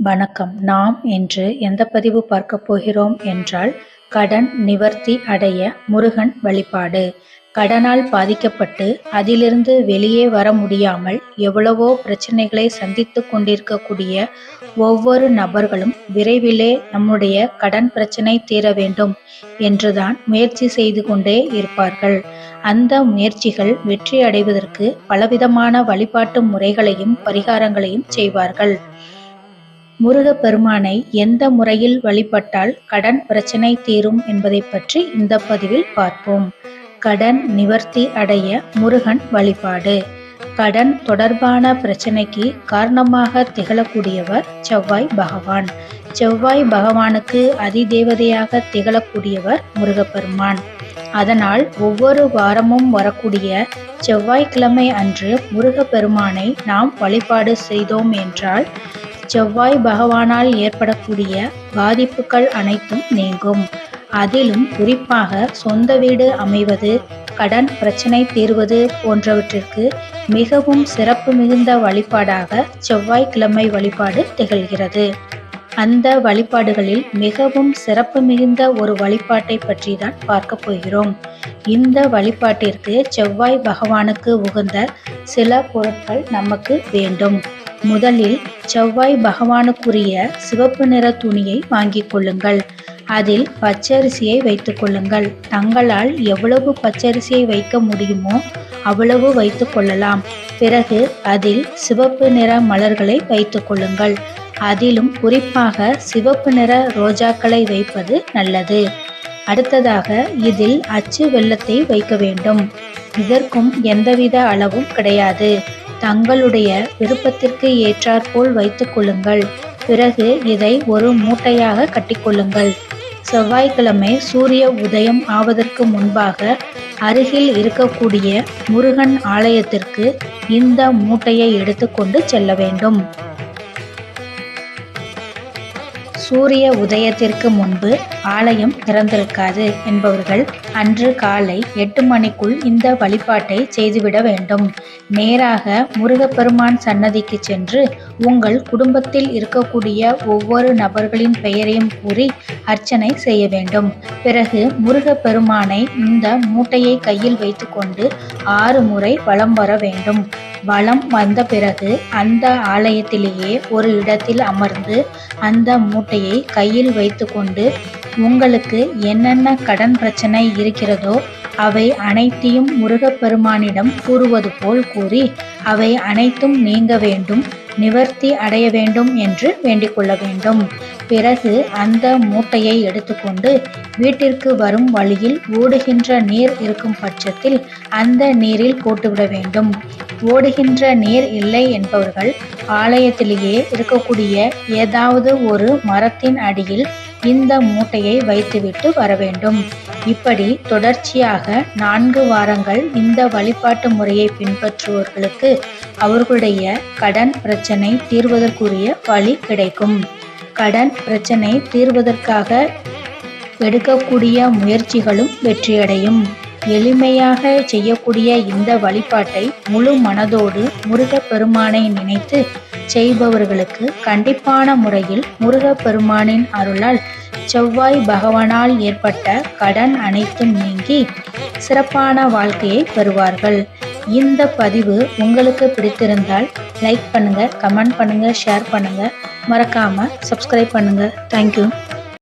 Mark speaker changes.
Speaker 1: வணக்கம். நாம் இன்று எந்த பதிவு பார்க்க போகிறோம் என்றால் கடன் நிவர்த்தி அடைய முருகன் வழிபாடு. கடனால் பாதிக்கப்பட்டு அதிலிருந்து வெளியே வர முடியாமல் எவ்வளவோ பிரச்சனைகளை சந்தித்து கொண்டிருக்கக்கூடிய ஒவ்வொரு நபர்களும் விரைவிலே நம்முடைய கடன் பிரச்சனை தீர வேண்டும் என்றுதான் முயற்சி செய்து கொண்டே இருப்பார்கள். அந்த முயற்சிகள் வெற்றி அடைவதற்கு பலவிதமான வழிபாட்டு முறைகளையும் பரிகாரங்களையும் செய்வார்கள். முருகப்பெருமானை எந்த முறையில் வழிபட்டால் கடன் பிரச்சனை தீரும் என்பதை பற்றி இந்த பதிவில் பார்ப்போம். கடன் நிவர்த்தி அடைய முருகன் வழிபாடு. கடன் தொடர்பான பிரச்சனைக்கு காரணமாக திகழக்கூடியவர் செவ்வாய் பகவான். செவ்வாய் பகவானுக்கு அதிதேவதையாக திகழக்கூடியவர் முருகப்பெருமான். அதனால் ஒவ்வொரு வாரமும் வரக்கூடிய செவ்வாய்க்கிழமை அன்று முருகப்பெருமானை நாம் வழிபாடு செய்தோம் என்றால் செவ்வாய் பகவானால் ஏற்படக்கூடிய பாதிப்புகள் அனைத்தும் நீங்கும். அதிலும் குறிப்பாக சொந்த வீடு அமைவது கடன் பிரச்சனை தீர்வது போன்றவற்றிற்கு மிகவும் சிறப்பு மிகுந்த வழிபாடாக செவ்வாய்க்கிழமை வழிபாடு திகழ்கிறது. அந்த வழிபாடுகளில் மிகவும் சிறப்பு மிகுந்த ஒரு வழிபாட்டை பற்றி தான் பார்க்க போகிறோம். இந்த வழிபாட்டிற்கு செவ்வாய் பகவானுக்கு உகந்த சில பொருட்கள் நமக்கு வேண்டும். முதலில் செவ்வாய் பகவானுக்குரிய சிவப்பு நிற துணியை வாங்கிக் கொள்ளுங்கள். அதில் பச்சரிசியை வைத்து கொள்ளுங்கள். தங்களால் எவ்வளவு பச்சரிசியை வைக்க முடியுமோ அவ்வளவு வைத்து கொள்ளலாம். பிறகு அதில் சிவப்பு நிற மலர்களை வைத்து கொள்ளுங்கள். அதிலும் குறிப்பாக சிவப்பு நிற ரோஜாக்களை வைப்பது நல்லது. அடுத்ததாக இதில் அச்சு வெள்ளத்தை வைக்க வேண்டும். இதற்கும் எந்தவித அளவும் கிடையாது. தங்களுடைய விருப்பத்திற்கு ஏற்றாற்போல் வைத்துக் கொள்ளுங்கள். பிறகு இதை ஒரு மூட்டையாக கட்டிக்கொள்ளுங்கள். செவ்வாய்க்கிழமை சூரிய உதயம் ஆவதற்கு முன்பாக அருகில் இருக்கக்கூடிய முருகன் ஆலயத்திற்கு இந்த மூட்டையை எடுத்துக்கொண்டு செல்ல வேண்டும். சூரிய உதயத்திற்கு முன்பு ஆலயம் திறந்திருக்காது என்பவர்கள் அன்று காலை எட்டு மணிக்குள் இந்த வழிபாட்டை செய்துவிட வேண்டும். நேராக முருகப்பெருமான் சன்னதிக்கு சென்று உங்கள் குடும்பத்தில் இருக்கக்கூடிய ஒவ்வொரு நபர்களின் பெயரையும் கூறி அர்ச்சனை செய்ய வேண்டும். பிறகு முருகப்பெருமானை இந்த மூட்டையை கையில் வைத்துக்கொண்டு ஆறு முறை வலம் வர வேண்டும். வலம் வந்த பிறகு அந்த ஆலயத்திலேயே ஒரு இடத்தில் அமர்ந்து அந்த மூட்டையை கையில் வைத்துக்கொண்டு உங்களுக்கு என்னென்ன கடன் பிரச்சனை இருக்கிறதோ அவை அனைத்தையும் முருகப்பெருமானிடம் கூறுவது போல் கூறி அவை அனைத்தும் நீங்க வேண்டும். நிவர்த்தி அடைய வேண்டும் என்று வேண்டிக்கொள்ள வேண்டும். பிறகு அந்த மூட்டையை எடுத்துக்கொண்டு வீட்டிற்கு வரும் வழியில் ஓடுகின்ற நீர் இருக்கும் பட்சத்தில் அந்த நீரில் போட்டுவிட வேண்டும். ஓடுகின்ற நீர் இல்லை என்பவர்கள் ஆலயத்திலேயே இருக்கக்கூடிய ஏதாவது ஒரு மரத்தின் அடியில் இந்த மூட்டையை வைத்துவிட்டு வர வேண்டும் இப்படி தொடர்ச்சியாக நான்கு வாரங்கள் இந்த வழிபாட்டு முறையை பின்பற்றுவோர்களுக்கு அவர்களுடைய கடன் பிரச்சனை தீர்வதற்குரிய வழி கிடைக்கும். கடன் பிரச்சனை தீர்வதற்காக எடுக்கக்கூடிய முயற்சிகளும் வெற்றியடையும். எளிமையாக செய்யக்கூடிய இந்த வழிபாட்டை முழு மனதோடு முருகப்பெருமானை நினைத்து செய்பவர்களுக்கு கண்டிப்பான முறையில் முருகப்பெருமானின் அருளால் செவ்வாய் பகவானால் ஏற்பட்ட கடன் அனைத்தும் நீங்கி சிறப்பான வாழ்க்கையை பெறுவார்கள். இந்த பதிவு உங்களுக்கு பிடித்திருந்தால் லைக் பண்ணுங்கள் கமெண்ட் பண்ணுங்கள் ஷேர் பண்ணுங்கள் மறக்காமல் சப்ஸ்கிரைப் பண்ணுங்கள் தேங்க்யூ